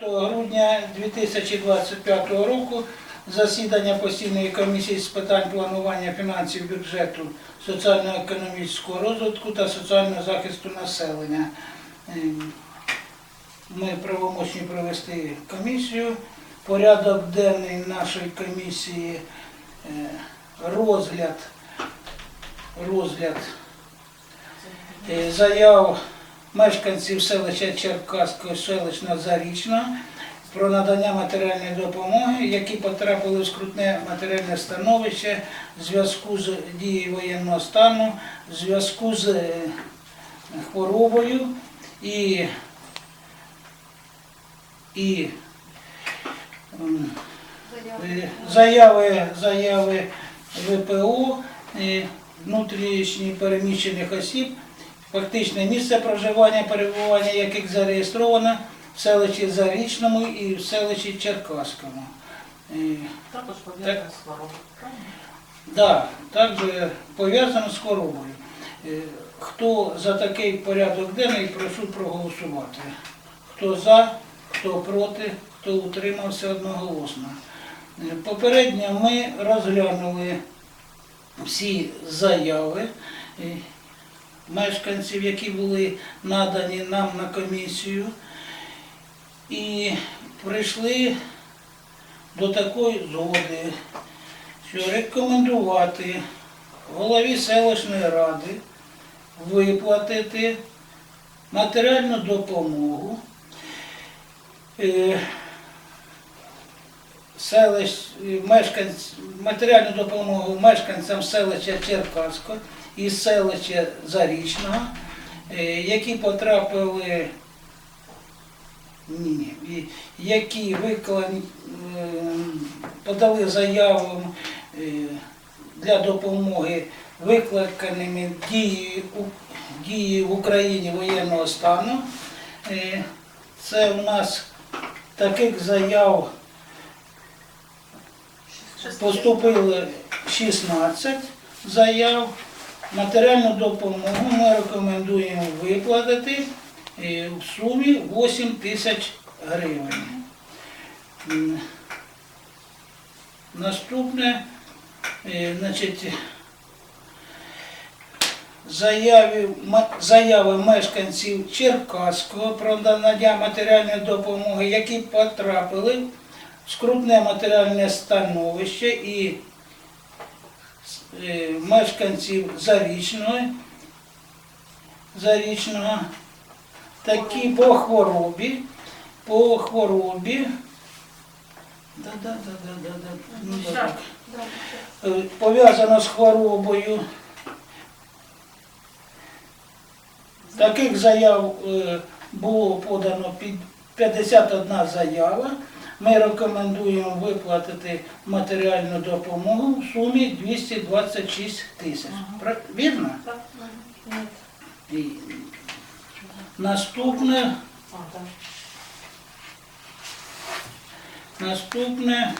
грудня 2025 року засідання постійної комісії з питань планування фінансів бюджету, соціально-економічного розвитку та соціального захисту населення. Ем, Ми правомочні провести комісію. Порядок денний нашої комісії е, розгляд, розгляд е, заяв мешканців селища Черкаського селищна Зарічна про надання матеріальної допомоги, які потрапили в скрутне матеріальне становище в зв'язку з дією воєнного стану, в зв'язку з е, хворобою і, і е, заяви, заяви ВПО, е, внутрішньо переміщених осіб, фактичне місце проживання, перебування яких зареєстровано в селищі Зарічному і в селищі Черкаському. Е, Також пов'язано з хворобою. Да, також пов'язано з хворобою. Е, Хто за такий порядок денний, прошу проголосувати. Хто за, хто проти, хто утримався одноголосно. Е, Попередньо ми розглянули всі заяви мешканців, які були надані нам на комісію, і прийшли до такої згоди, що рекомендувати голові селищної ради виплатити матеріальну допомогу е, селищ, мешканць, матеріальну допомогу мешканцям селища Черкасько і селища Зарічного, е, які потрапили ні, ні, які виклані, е, подали заяву е, для допомоги викликаними дією дії в Україні воєнного стану. Це у нас таких заяв поступило 16 заяв. Матеріальну допомогу ми рекомендуємо виплатити е, в сумі 8 тисяч гривень. Наступне, е, значить, заяви, мешканців Черкаського про надання матеріальної допомоги, які потрапили в скрутне матеріальне становище і мешканців Зарічного, Зарічного, такі по хворобі, по хворобі. Да, да, да, да, да, да. Ну, да, так. Е, Пов'язано з хворобою. Таких заяв е, було подано під 51 заява. Ми рекомендуємо виплатити матеріальну допомогу в сумі 226 тисяч. Вірно? І Наступне, наступне,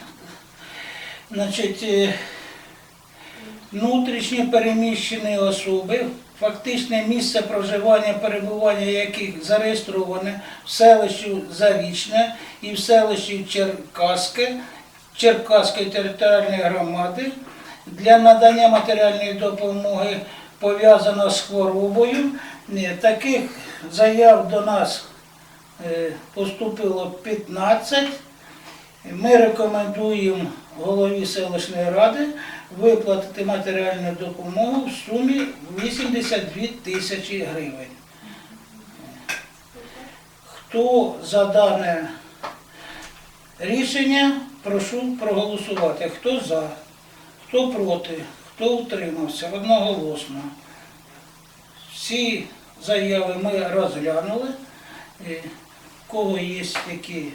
значить, е, внутрішні переміщені особи, фактичне місце проживання, перебування яких зареєстроване в селищі Зарічне і в селищі Черкаське, Черкаської територіальної громади для надання матеріальної допомоги пов'язано з хворобою. Таких заяв до нас е, поступило 15. Ми рекомендуємо голові селищної ради виплатити матеріальну допомогу в сумі 82 тисячі гривень. Хто за дане рішення, прошу проголосувати. Хто за, хто проти, хто утримався одноголосно. Всі заяви ми розглянули. Кого є які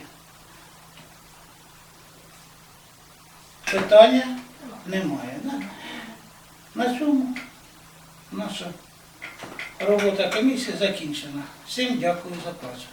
питання? Немає. На цьому наша робота комісії закінчена. Всім дякую за працю.